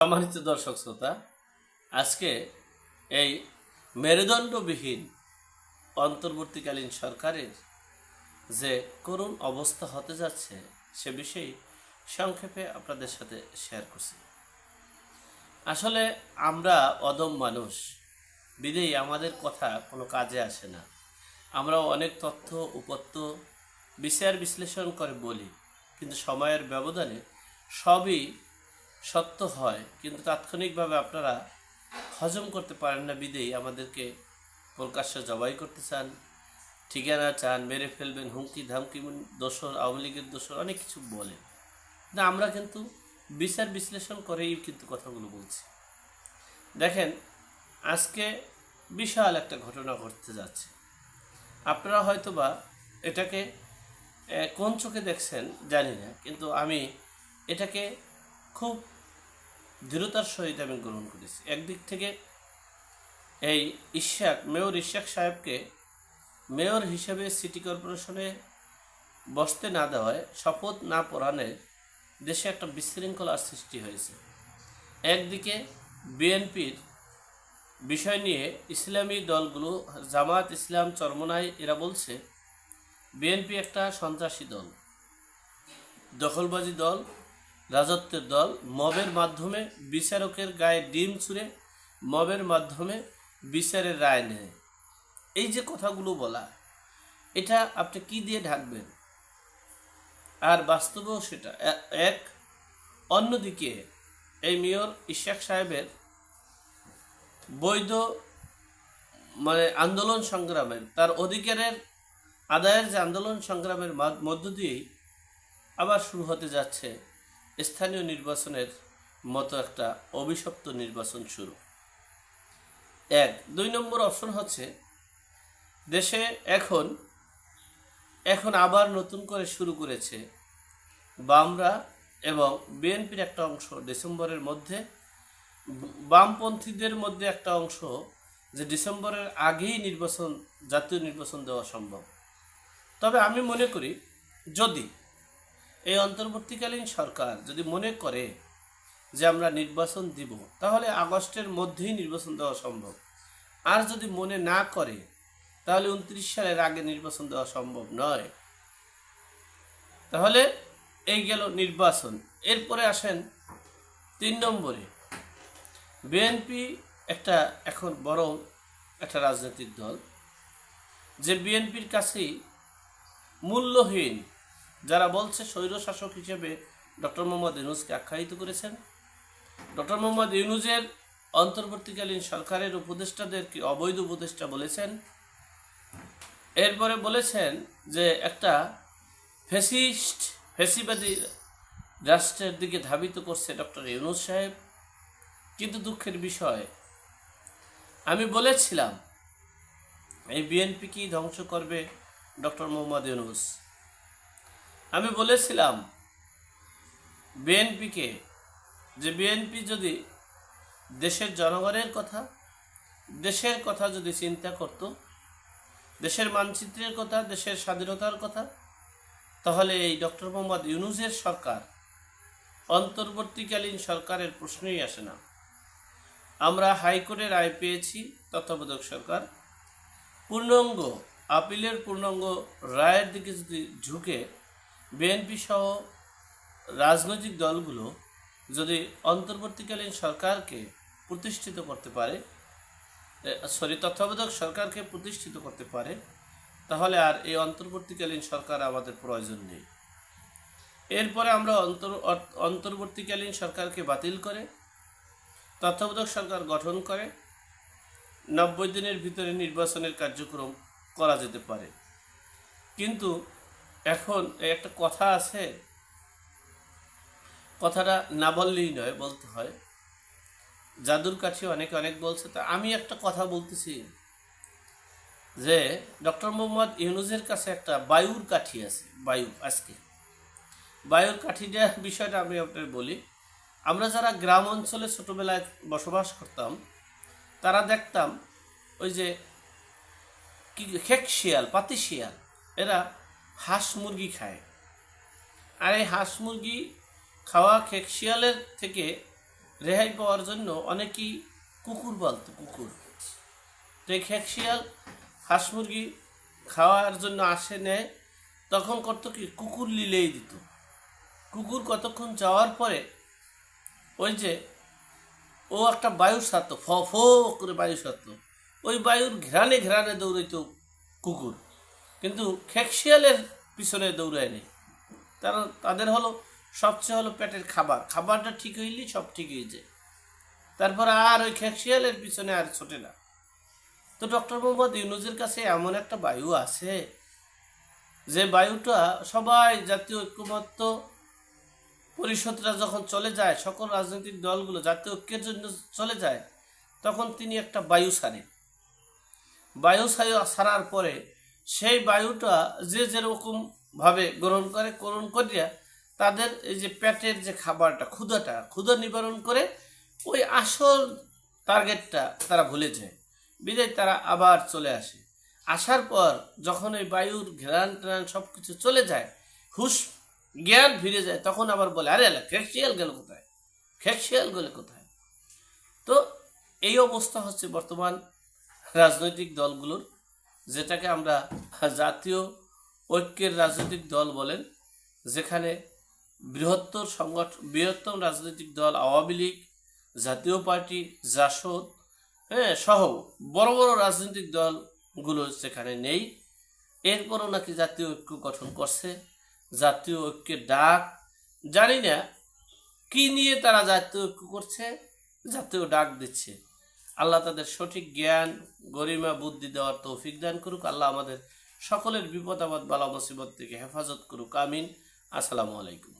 সম্মানিত দর্শক শ্রোতা, আজকে এই মেরুদণ্ডবিহীন অন্তর্বর্তীকালীন সরকারের যে করুণ অবস্থা হতে যাচ্ছে সে বিষয়ে সংক্ষেপে আপনাদের সাথে শেয়ার করছি। আসলে আমরা অদম মানুষ বিদেই আমাদের কথা কোনো কাজে আসে না। আমরা অনেক তথ্য, উপত্য বিচার বিশ্লেষণ করে বলি, কিন্তু সময়ের ব্যবধানে সবই সত্য হয়, কিন্তু তাৎক্ষণিকভাবে আপনারা হজম করতে পারেন না বিদেই আমাদেরকে প্রকাশ্য জবাই করতে চান, ঠিকানা চান, মেরে ফেলবেন, হুমকি ধামকি দোসর আওয়ামী লীগের দোসর অনেক কিছু বলেন। না আমরা কিন্তু বিচার বিশ্লেষণ করেই কিন্তু কথাগুলো বলছি। দেখেন, আজকে বিশাল একটা ঘটনা ঘটতে যাচ্ছে। আপনারা হয়তোবা এটাকে কোন চোখে দেখছেন জানি না, কিন্তু আমি এটাকে খুব দৃঢ়তার সহিত আমি গ্রহণ করেছি। একদিক থেকে এই ইশাক, মেয়র ইশাক সাহেবকে মেয়র হিসেবে সিটি কর্পোরেশনে বসতে না দেওয়ায় শপথ না পড়ানে দেশে একটা বিশৃঙ্খলার সৃষ্টি হয়েছে। একদিকে বিএনপির বিষয় নিয়ে ইসলামী দলগুলো জামাত ইসলাম চরমনাই এরা বলছে, বিএনপি একটা সন্ত্রাসী দল, দখলবাজি দল রাজত্বের দল মবের মাধ্যমে বিচারকের গায়ে ডিম ছুঁড়ে মবের মাধ্যমে বিচারের রায় নেয়। এই যে কথাগুলো বলা, এটা আপনি কি দিয়ে ঢাকবেন? আর বাস্তবেও সেটা। এক, অন্যদিকে এই মেয়র ইশাক সাহেবের বৈধ মানে আন্দোলন সংগ্রামের, তার অধিকারের আদায়ের যে আন্দোলন সংগ্রামের মধ্য দিয়েই আবার শুরু হতে যাচ্ছে স্থানীয় নির্বাচনের মতো একটা অভিশপ্ত নির্বাচন শুরু। এক, দুই নম্বর অপশন হচ্ছে, দেশে এখন এখন আবার নতুন করে শুরু করেছে বামরা এবং বিএনপির একটা অংশ ডিসেম্বরের মধ্যে। বামপন্থীদের মধ্যে একটা অংশ যে ডিসেম্বরের আগেই নির্বাচন, জাতীয় নির্বাচন দেওয়া সম্ভব। তবে আমি মনে করি, যদি এই অন্তর্বর্তীকালীন সরকার যদি মনে করে যে আমরা নির্বাচন দিব, তাহলে আগস্টের মধ্যেই নির্বাচন দেওয়া সম্ভব। আর যদি মনে না করে, তাহলে উনত্রিশ সালের আগে নির্বাচন দেওয়া সম্ভব নয়। তাহলে এই গেল নির্বাচন। এরপরে আসেন তিন নম্বরে। বিএনপি একটা এখন বড় একটা রাজনৈতিক দল। যে বিএনপির কাছেই মূল্যহীন যারা বলছে স্বৈরশাসক হিসেবে ডক্টর মোহাম্মদ ইউনুসকে আখ্যায়িত করেছেন, ডক্টর মোহাম্মদ ইউনুজের অন্তর্বর্তীকালীন সরকারের উপদেষ্টাদেরকে অবৈধ উপদেষ্টা বলেছেন। এরপরে বলেছেন যে একটা ফেসিস্ট, ফেসিবাদী রাষ্ট্রের দিকে ধাবিত করছে ডক্টর ইউনুস সাহেব। কিন্তু দুঃখের বিষয়, আমি বলেছিলাম, এই বিএনপি কি ধ্বংস করবে ডক্টর মোহাম্মদ ইউনুস? আমি বলেছিলাম বিএনপিকে যে বিএনপি যদি দেশের জনগণের কথা, দেশের কথা যদি চিন্তা করত, দেশের মানচিত্রের কথা, দেশের স্বাধীনতার কথা, তাহলে এই ডক্টর মোহাম্মদ ইউনুসের সরকার অন্তর্বর্তীকালীন সরকারের প্রশ্নই আসে না। আমরা হাইকোর্টের রায় পেয়েছি, তত্ত্বাবধায়ক সরকার। পূর্ণাঙ্গ, আপিলের পূর্ণাঙ্গ রায়ের দিকে যদি ঝুঁকে বিএনপি সহ রাজনৈতিক দলগুলো যদি অন্তর্বর্তীকালীন সরকারকে প্রতিষ্ঠিত করতে পারে সরি তত্ত্বাবধায়ক সরকারকে প্রতিষ্ঠিত করতে পারে, তাহলে আর এই অন্তর্বর্তীকালীন সরকার আমাদের প্রয়োজন নেই। এরপরে আমরা অন্তর অন্তর্বর্তীকালীন সরকারকে বাতিল করে, তত্ত্বাবধায়ক সরকার গঠন করে, নব্বই দিনের ভিতরে নির্বাচনের কার্যক্রম করা যেতে পারে। কিন্তু এখন একটা কথা আছে, কথাটা না বললেই নয়, বলতে হয়। জাদুর কাঠি অনেকে অনেক বলছে, তা আমি একটা কথা বলতেছি যে, ডক্টর মোহাম্মদ ইউনুজের কাছে একটা বায়ুর কাঠি আছে, বায়ু আজকে। বায়ুর কাঠি কাঠিটা বিষয়টা আমি আপনার বলি, আমরা যারা গ্রাম অঞ্চলে ছোটোবেলায় বসবাস করতাম, তারা দেখতাম ওই যে কি, খেক শিয়াল, পাতি শিয়াল, এরা হাঁস মুরগি খায়। আর এই হাঁস মুরগি খাওয়া খেক শিয়ালের থেকে রেহাই পাওয়ার জন্য অনেকেই কুকুর বলতো, কুকুর। তো এই খেকশিয়াল হাঁস মুরগি খাওয়ার জন্য আসে, নেয়, তখন করতো কি কুকুর লিলেই দিত। কুকুর কতক্ষণ যাওয়ার পরে ওই যে ও একটা বায়ু সারত, ফ ফ করে বায়ু সারত। ওই বায়ুর ঘ্রাণে ঘ্রাণে দৌড়াইত কুকুর। কিন্তু খেকশিয়ালের পিছনে দৌড়ায় নেই তারা, তাদের হলো, সবচেয়ে হলো পেটের খাবার। খাবারটা ঠিক হইলেই সব ঠিক হয়ে যায়। তারপর আর ওই খেকশিয়ালের পিছনে আর ছোটে না। তো ডক্টর মোহাম্মদ ইউনুজের কাছে এমন একটা বায়ু আছে যে বায়ুটা সবাই, জাতীয় ঐক্যমত্য পরিষদরা যখন চলে যায়, সকল রাজনৈতিক দলগুলো জাতীয় ঐক্যের জন্য চলে যায়, তখন তিনি একটা বায়ু সারেন বায়ু ছাড়া- ছাড়ার পরে সেই বায়ুটা যে যেরকম ভাবে গ্রহণ করে, গ্রহণ করিয়া তাদের এই যে পেটের যে খাবারটা, ক্ষুধাটা, ক্ষুধা নিবারণ করে, ওই আসল টার্গেটটা তারা ভুলে যায়। বিদায় তারা আবার চলে আসে। আসার পর যখন ওই বায়ুর ঘ্রাণ ট্রাণ সব কিছু চলে যায়, হুশ, জ্ঞান ফিরে যায়, তখন আবার বলে, আরে আলে খেকশিয়াল গেল কোথায়? খেকশিয়াল গেলে কোথায়? তো এই অবস্থা হচ্ছে বর্তমান রাজনৈতিক দলগুলোর যেটাকে আমরা জাতীয় ঐক্যের রাজনৈতিক দল বলেন, যেখানে বৃহত্তর সংগঠন বৃহত্তম রাজনৈতিক দল আওয়ামী লীগ, জাতীয় পার্টি, জাসদ হ্যাঁ সহ বড় বড় রাজনৈতিক দলগুলো সেখানে নেই। এরপরও নাকি জাতীয় ঐক্য গঠন করছে, জাতীয় ঐক্যের ডাক, জানি না কি নিয়ে তারা জাতীয় ঐক্য করছে, জাতীয় ডাক দিচ্ছে। আল্লাহ তাদের সঠিক জ্ঞান, গরিমা, বুদ্ধি দেওয়ার তৌফিক দান করুক। আল্লাহ আমাদের সকলের বিপদ, আপদ, বালা, মুসিবত থেকে হেফাজত করুক। আমিন। আসসালামু আলাইকুম।